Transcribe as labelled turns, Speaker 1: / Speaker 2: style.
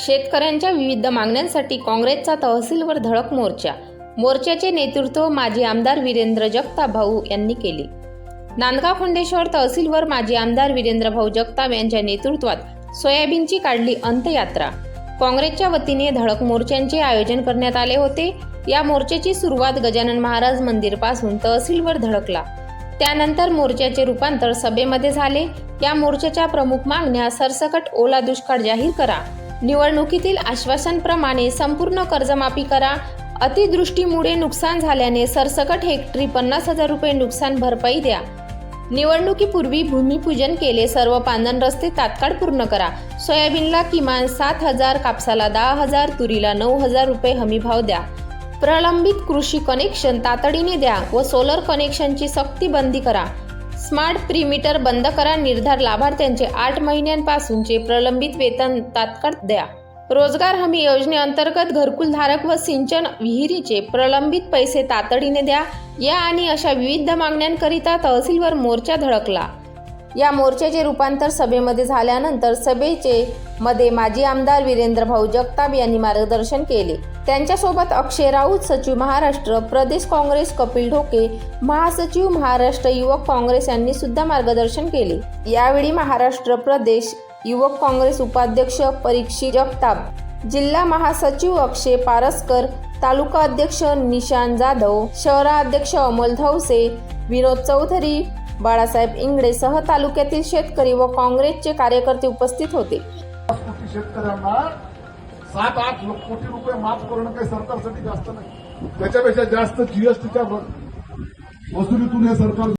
Speaker 1: शेतकऱ्यांच्या विविध मागण्यांसाठी काँग्रेसचा तहसीलवर धडक मोर्चा. मोर्चाचे नेतृत्व माजी आमदार वीरेंद्र जगताप भाऊ यांनी केले. नांदगाव खंडेश्वर तहसीलवर माजी आमदार वीरेंद्र भाऊ जगताप यांच्या नेतृत्वात सोयाबीनची काढली अंत्ययात्रा. काँग्रेसच्या वतीने धडक मोर्चांचे आयोजन करण्यात आले होते. या मोर्चाची सुरुवात गजानन महाराज मंदिरपासून तहसीलवर धडकला. त्यानंतर मोर्चाचे रूपांतर सभेमध्ये झाले. या मोर्चाच्या प्रमुख मागण्या सरसकट ओला दुष्काळ जाहीर करा. निवडणुकीतील आश्वासनप्रमाणे संपूर्ण कर्जमाफी करा. अतिदृष्टीमुळे नुकसान झाल्याने सरसकट हेक्टरी पन्नास हजार रुपये नुकसान भरपाई द्या. निवडणुकीपूर्वी भूमिपूजन केले सर्व पांदन रस्ते तात्काळ पूर्ण करा. सोयाबीनला किमान सात हजार कापसाला दहा हजार तुरीला नऊ हजार रुपये हमीभाव द्या. प्रलंबित कृषी कनेक्शन तातडीने द्या व सोलर कनेक्शनची सक्ती बंदी करा. स्मार्ट प्रीमीटर बंद करा निर्धार लाभार्थ्यांचे आठ महिन्यांपासूनचे प्रलंबित वेतन तात्काळ द्या. रोजगार हमी योजनेअंतर्गत घरकुलधारक व सिंचन विहिरीचे प्रलंबित पैसे तातडीने द्या. या आणि अशा विविध मागण्यांकरिता तहसीलवर मोर्चा धडकला. या मोर्चाचे रूपांतर सभेमध्ये झाल्यानंतर सभेचे मध्ये माजी आमदार वीरेंद्र भाऊ जगताप यांनी मार्गदर्शन केले. त्यांच्यासोबत अक्षय राऊत सचिव महाराष्ट्र प्रदेश काँग्रेस कपिल ढोके महासचिव महाराष्ट्र युवक काँग्रेस यांनी सुद्धा मार्गदर्शन केले. यावेळी महाराष्ट्र प्रदेश युवक काँग्रेस उपाध्यक्ष परीक्षित जगताप जिल्हा महासचिव अक्षय पारसकर तालुका अध्यक्ष निशान जाधव शहराध्यक्ष अमोल धवसे विनोद चौधरी बाळासाहेब इंगडे सह तालुक्यातील शेतकरी व काँग्रेसचे कार्यकर्ते उपस्थित होते.
Speaker 2: शेतकऱ्यांना सात आठ कोटी रुपये माफ करणं काही सरकारसाठी जास्त नाही. त्याच्यापेक्षा जास्त जीएसटीच्या वसुलीतून हे सरकार